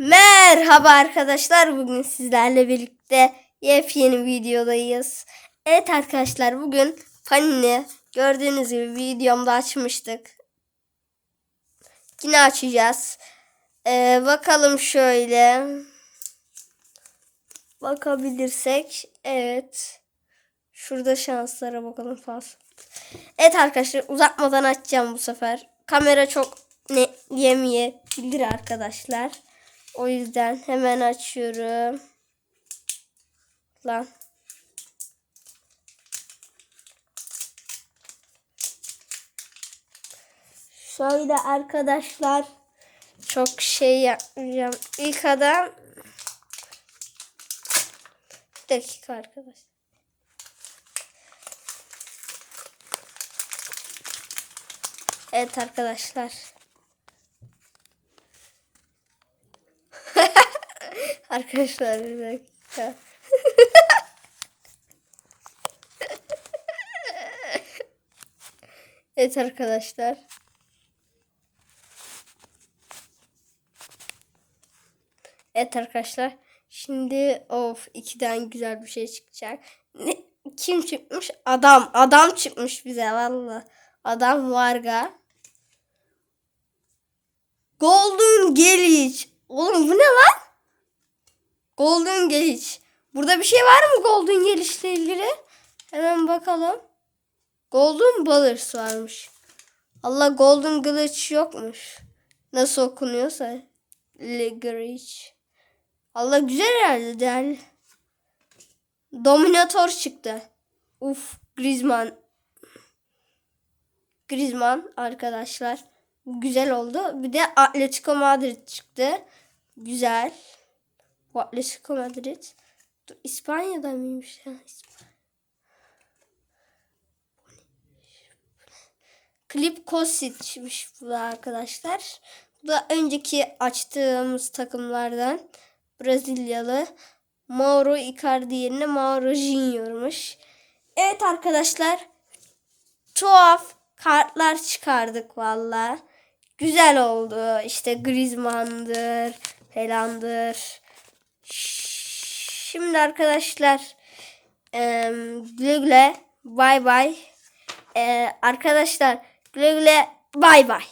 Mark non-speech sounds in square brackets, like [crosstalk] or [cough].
Merhaba arkadaşlar. Bugün sizlerle birlikte yepyeni videodayız. Evet arkadaşlar bugün Panini gördüğünüz gibi videomda açmıştık. Yine açacağız. Ee, bakalım şöyle. Bakabilirsek. Evet. Şurada şanslara bakalım fazla. Evet arkadaşlar uzatmadan açacağım bu sefer. Kamera çok ne yemeyebilir arkadaşlar. O yüzden hemen açıyorum. Lan. Şöyle arkadaşlar çok şey yapmayacağım. İlk adam bir dakika arkadaşlar. Evet arkadaşlar. Arkadaşlar bir dakika. [laughs] evet arkadaşlar. Evet arkadaşlar. Şimdi of ikiden güzel bir şey çıkacak. Ne, kim çıkmış? Adam. Adam çıkmış bize valla. Adam Varga. Golden Gelic. Oğlum bu ne lan? Golden Gelic. Burada bir şey var mı Golden Gelic'le ilgili? Hemen bakalım. Golden Ballers varmış. Allah Golden Glitch yokmuş. Nasıl okunuyorsa. Legrich. Allah güzel herhalde değerli. Dominator çıktı. Uf Griezmann. Griezmann arkadaşlar. Güzel oldu. Bir de Atletico Madrid çıktı. Güzel. Bu Atletico Madrid. Dur, İspanya'da mıymış ya? Klip Kosic'miş bu da arkadaşlar. Bu da önceki açtığımız takımlardan Brezilyalı Mauro Icardi yerine Mauro Junior'muş. Evet arkadaşlar tuhaf kartlar çıkardık valla. Güzel oldu. İşte Griezmann'dır falandır. Şimdi arkadaşlar em, güle güle bay bay. Ee, arkadaşlar güle güle bay bay.